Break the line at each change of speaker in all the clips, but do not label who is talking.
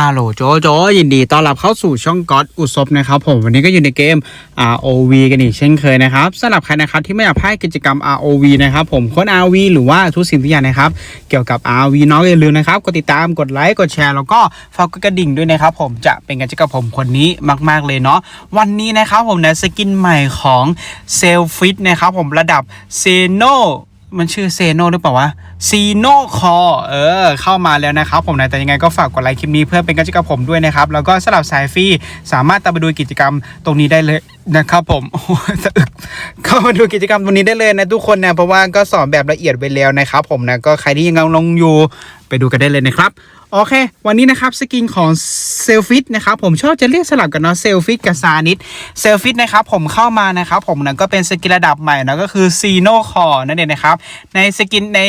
ฮัลโหลโจโจยินดีต้อนรับเข้าสู่ช่องก๊อตอุศบนะครับผมวันนี้ก็อยู่ในเกม ROV กันอีกเช่นเคยนะครับสำหรับใครนะครับที่ไม่อยากพลาดกิจกรรม ROV นะครับผมค้น ROV หรือว่าทุกสิ่งทุกอย่างนะครับเกี่ยวกับ ROV น้องอย่าลืมนะครับกดติดตามกดไลค์กดแชร์แล้วก็ฝากกดกระดิ่งด้วยนะครับผมจะเป็นกันกับผมคนนี้มาก ๆเลยเนาะวันนี้นะครับผมนะสกินใหม่ของเซลฟิตนะครับผมระดับเซโน มันชื่อเซโนหรือเปล่าวะซีโนคอเออ เข้ามาแล้วนะครับผมนะแต่ยังไงก็ฝากกดไลค์คลิปนี้เพื่อเป็นกำลังใจกับผมด้วยนะครับ แล้วก็สำหรับสายฟรีสามารถตามไปดูกิจกรรมตรงนี้ได้เลยนะครับผมเข้ามาดูกิจกรรมตรงนี้ได้เลยนะทุกคนนะเพราะว่าก็สอนแบบละเอียดไปแล้วนะครับผมนะก็ใครที่ยังลงอยู่ไปดูกันได้เลยนะครับ โอเค วันนี้นะครับสกินของเซลฟิตนะครับผมชอบจะเรียกสลับกันเนาะเซลฟิตกับซานิดเซลฟิตนะครับผมเข้ามานะครับผมนะก็เป็นสกินระดับใหม่นะก็คือซีโนคอนั่นเองนะครับในสกินใน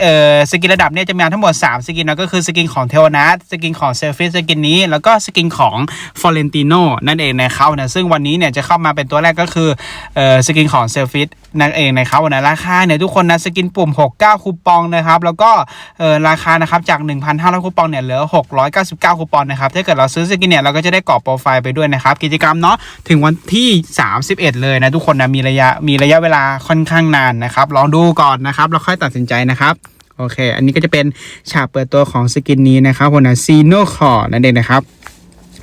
เอ่อสกินระดับเนี่ยจะมีทั้งหมด 3 สกินนะก็คือสกินของเทวนัสสกินของเซลฟิตสกินนี้ แล้วก็สกินของฟอเรนติโนนั่นเองนะครับนะซึ่งวันนี้เนี่ยจะเข้ามาเป็นตัวแรกก็คือเอ่อสกินของเซลฟิตนั่นเองนะครับนะราคาเนี่ยทุกคนนะสกินปุ่ม 69 คูปองนะครับแล้วก็เอ่อราคานะครับจาก 1,500คูปองเนี่ยเหลือ 699 คูปองนะครับถ้าเกิดเราซื้อสกินเนี่ยเราก็จะได้กรอบโปรไฟล์ไปด้วยนะครับกิจกรรมเนาะถึงวันที่ 31 เลยนะทุกคนนะมีระยะมีระยะเวลาค่อนข้างนานนะครับลองดูก่อนนะครับแล้วค่อยตัดสินใจนะครับโอเค อันนี้ก็จะเป็นฉากเปิดตัวของสกินนี้นะครับผมนะซีโนคอนั่นเองนะครับ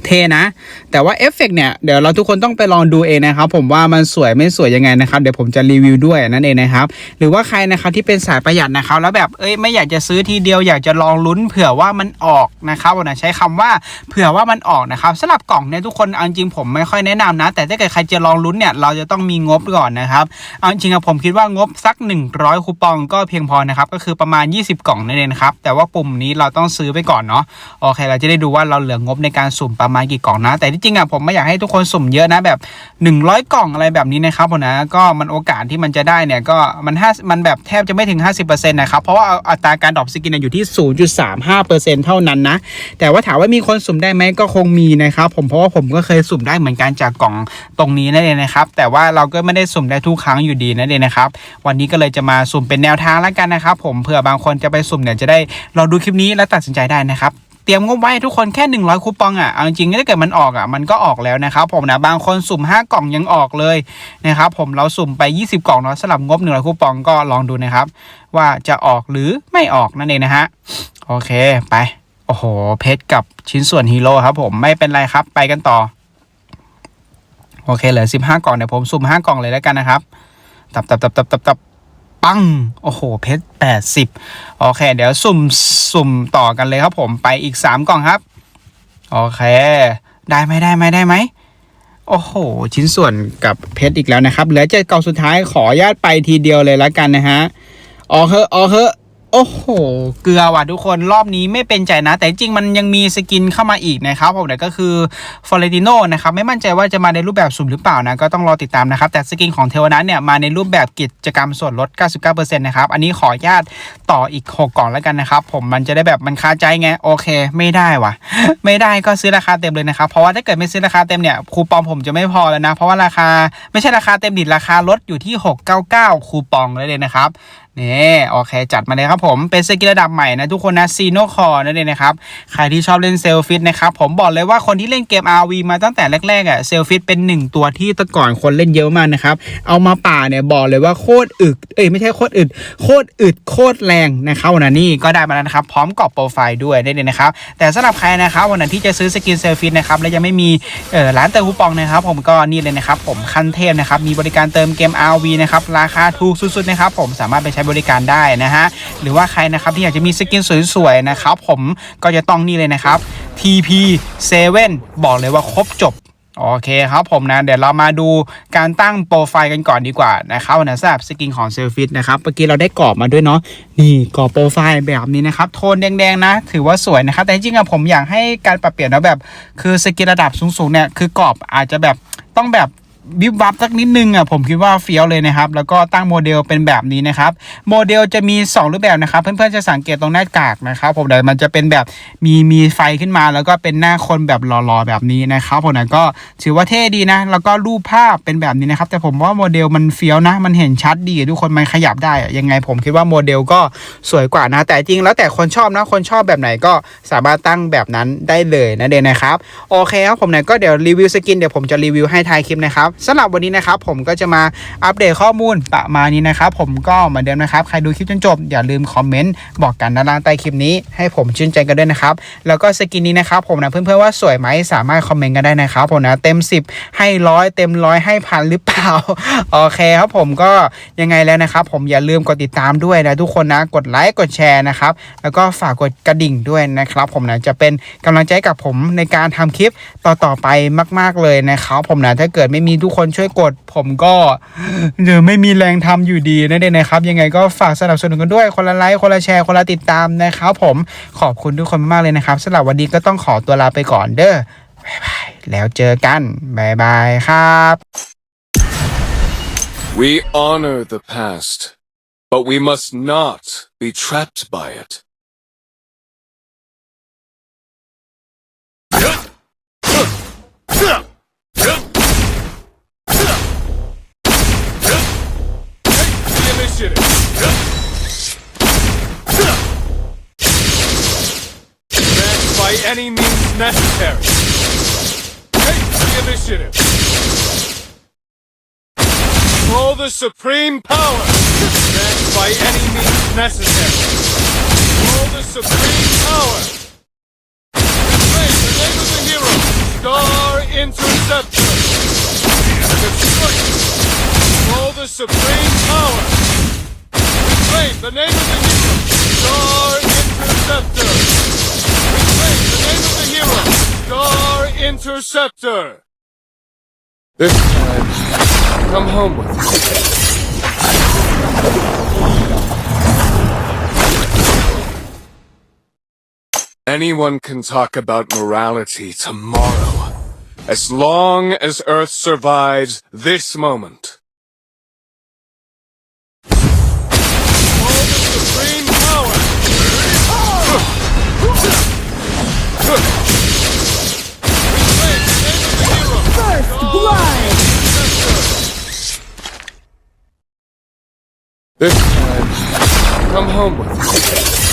เท่นะ แต่ว่าเอฟเฟกต์เนี่ยเดี๋ยวเราทุกคนต้องไปลองดูเองนะครับ ผมว่ามันสวยไม่สวยยังไงนะครับ เดี๋ยวผมจะรีวิวด้วยนั่นเองนะครับ หรือว่าใครนะครับที่เป็นสายประหยัดนะครับ แล้วแบบเอ้ยไม่อยากจะซื้อทีเดียวอยากจะลองลุ้นเผื่อว่ามันออกนะครับนะใช้คำว่าเผื่อว่ามันออกนะครับสำหรับกล่องเนี่ยทุกคนเอาจริงผมไม่ค่อยแนะนำนะ แต่ถ้าเกิดใครจะลองลุ้นเนี่ยเราจะต้องมีงบก่อนนะครับเอาจริงอะผมคิดว่างบสัก 100 คูปองก็เพียงพอนะครับก็คือประมาณ 20 กล่องนั่นเองครับแต่ว่าปุ่มนี้เราต้องซื้อไปก่อนเนาะโอเค เราจะได้ดูว่าเราเหลืองบในการสุ่มประมาณกี่กล่องนะ แต่ที่จริงอะผมไม่อยากให้ทุกคนสุ่มเยอะนะแบบ 100 กล่องอะไรแบบนี้นะครับผมนะก็มันโอกาสที่มันจะได้เนี่ยก็มันห้ามันแบบแทบจะไม่ถึง 50%นะครับเพราะว่าอัตราการดรอปสกินอยู่ที่ 0.35%เท่านั้นนะ แต่ว่าถามว่ามีคนสุ่มได้ไหมก็คงมีนะครับผมเพราะว่าผมก็เคยสุ่มได้เหมือนกันจากกล่องตรงนี้นั่นเองนะครับแต่ว่าเราก็ไม่ได้สุ่มได้ทุกครั้งอยู่ดีนั่นเองนะครับวันนี้ก็เลยจะมาสุ่มเป็นแนวทางแล้วกันนะครับผมเผื่อบางคนจะไปสุ่มเนี่ยจะได้เราดูคลิปนี้แล้วตัดสินใจได้นะครับ เตรียมงบไว้ทุกคนแค่ 100 คูปองอะเอาจริงถ้าเกิดมันออกอะมันก็ออกแล้วนะครับผมนะบางคนสุ่ม 5 กล่องยังออกเลยนะครับผมเราสุ่มไป 20 กล่องเนาะสลับงบ 100 คูปองก็ลองดูนะครับ ว่าจะออกหรือไม่ออกนั่นเองนะฮะโอเคไปโอ้โหเพชรกับชิ้นส่วนฮีโร่ครับผมไม่เป็นไรครับไปกันต่อโอเคเหลือ15 กล่องเดี๋ยวผมสุ่ม 5 กล่องเลยแล้วกันนะครับ ตับตับตับตับตับตับ ปัง โอ้โห เพชรแปดสิบโอเค เดี๋ยวสุ่มสุ่มต่อกันเลยครับผมไปอีกสามกล่องครับ โอเค ได้ไหมได้ไหมได้ไหมโอ้โห ชิ้นส่วนกับเพชรอีกแล้วนะครับ เหลือเจ็ดกล่องสุดท้ายขอญาตไปทีเดียวเลยแล้วกันนะฮะออกเฮอะออกเฮอะ โอ้โห เกลือว่ะทุกคนรอบนี้ไม่เป็นใจนะ แต่จริงมันยังมีสกินเข้ามาอีกนะครับผมแต่ก็คือฟอเรติโนนะครับไม่มั่นใจว่าจะมาในรูปแบบสุ่มหรือเปล่านะก็ต้องรอติดตามนะครับ แต่สกินของเทวนัทเนี่ยมาในรูปแบบกิจกรรมส่วนลด 99%นะครับ อันนี้ขออนุญาตต่ออีก 6 กล่องแล้วกันนะครับ ผมมันจะได้แบบมันคาใจไงโอเค ไม่ได้ว่ะ ไม่ได้ก็ซื้อราคาเต็มเลยนะครับเพราะว่าถ้าเกิดไม่ซื้อราคาเต็มเนี่ยคูปองผมจะไม่พอแล้วนะ เพราะว่าราคาไม่ใช่ราคาเต็มดิราคาลดอยู่ที่ 699 คูปองเลยนะครับ นี่โอเค จัดมาเลยครับผมเป็นสกิลระดับใหม่นะทุกคนนะซีโนคอนั่นเองนะครับ ใครที่ชอบเล่นเซลฟิตนะครับ ผมบอกเลยว่าคนที่เล่นเกม RV มาตั้งแต่แรกๆอะเซลฟิตเป็นหนึ่งตัวที่แตะก่อนคนเล่นเยอะมากนะครับ เอามาป่าเนี่ยบอกเลยว่าโคตรอึดเอ้ยไม่ใช่โคตรอึดโคตรอึดโคตรแรงนะครับวันนั้นนี่ก็ได้มาแล้วนะครับ พร้อมกรอบโปรไฟล์ด้วยนั่เองนะครับ แต่สำหรับใครนะครับวันนั้นที่จะซื้อสกินเซลฟิตนะครับและยังไม่มีเอ่อร้านเติมคูปองนะครับ ผมก็นี่เลยนะครับผมขั้นเทพนะครับมีบริการเติมเกม RV นะครับราคาถูกสุดๆนะครับผมสามารถไปใช้บริการได้นะฮะหรือว่าใครนะครับที่อยากจะมีสกินสวยๆนะครับผมก็จะต้องนี่เลยนะครับ TP7 บอกเลยว่าครบจบโอเคครับผมนะ เดี๋ยวเรามาดูการตั้งโปรไฟล์กันก่อนดีกว่านะครับนะสำหรับสกินของเซลฟิตนะครับเมื่อกี้เราได้กรอบมาด้วยเนาะนี่กรอบโปรไฟล์แบบนี้นะครับ โทนแดงๆนะ ถือว่าสวยนะครับ แต่จริงๆอะผมอยากให้การปรับเปลี่ยนนะแบบ คือสกินระดับสูงๆเนี่ยคือกรอบอาจจะแบบต้องแบบ วิบวับสักนิดนึงอะผมคิดว่าเฟี้ยวเลยนะครับ แล้วก็ตั้งโมเดลเป็นแบบนี้นะครับ โมเดลจะมี 2 รูปแบบนะครับ เพื่อนๆจะสังเกตตรงหน้ากากนะครับผมเดี๋ยวมันจะเป็นแบบมีมีไฟขึ้นมา แล้วก็เป็นหน้าคนแบบหล่อๆแบบนี้นะครับผมนะก็ถือว่าเท่ดีนะ แล้วก็รูปภาพเป็นแบบนี้นะครับ แต่ผมว่าโมเดลมันเฟี้ยวนะ มันเห็นชัดดีทุกคนมันขยับได้อะยังไงผมคิดว่าโมเดลก็สวยกว่านะ แต่จริงแล้วแต่คนชอบนะคนชอบแบบไหนก็สามารถตั้งแบบนั้นได้เลยนะเดนนะครับโอเคครับผมเนี่ยก็เดี๋ยวรีวิวสกินเดี๋ยวผมจะรีวิวให้ทายคลิปนะครับสำหรับวันนี้นะครับผมก็จะมาอัปเดตข้อมูลประมาณนี้นะครับผมก็เหมือนเดิมนะครับใครดูคลิปจนจบอย่าลืมคอมเมนต์บอกกันด้านล่างใต้คลิปนี้ให้ผมชื่นใจกันด้วยนะครับแล้วก็สกินนี้นะครับผมนะเพื่อนๆว่าสวยไหมสามารถคอมเมนต์กันได้นะครับผมนะเต็ม 10 ให้ร้อยเต็มร้อยให้พันหรือเปล่าโอเคครับผมก็ยังไงแล้วนะครับผมอย่าลืมกดติดตามด้วยนะทุกคนนะกดไลค์กดแชร์นะครับแล้วก็ฝากกดกระดิ่งด้วยนะครับผมนะจะเป็นกำลังใจกับผมในการทำคลิปต่อๆไปมาก ๆเลยนะครับผมนะถ้าเกิดไม่มีทุกคนช่วยกด ผมก็เดี๋ยวไม่มีแรงทำอยู่ดีนั่นเองนะครับ ยังไงก็ฝากสนับสนุนกันด้วยคนละไลค์คนละแชร์คนละติดตามนะครับผมขอบคุณทุกคนมากเลยนะครับสำหรับวันนี้ก็ต้องขอตัวลาไปก่อนเด้อบายบายแล้วเจอกันบายบายครับ
We honor the past, but we must not be trapped by it. Any means necessary. Take the initiative. Control the supreme power. Advance by any means necessary. Control the supreme power. Reclaim the name of the hero. Star Interceptor. Control the supreme power. Reclaim the name of the hero. Star Interceptor. Name of the hero. Star Interceptor. This time, come home with me. Anyone can talk about morality tomorrow, as long as Earth survives this moment. Supreme power! This time, come home with me.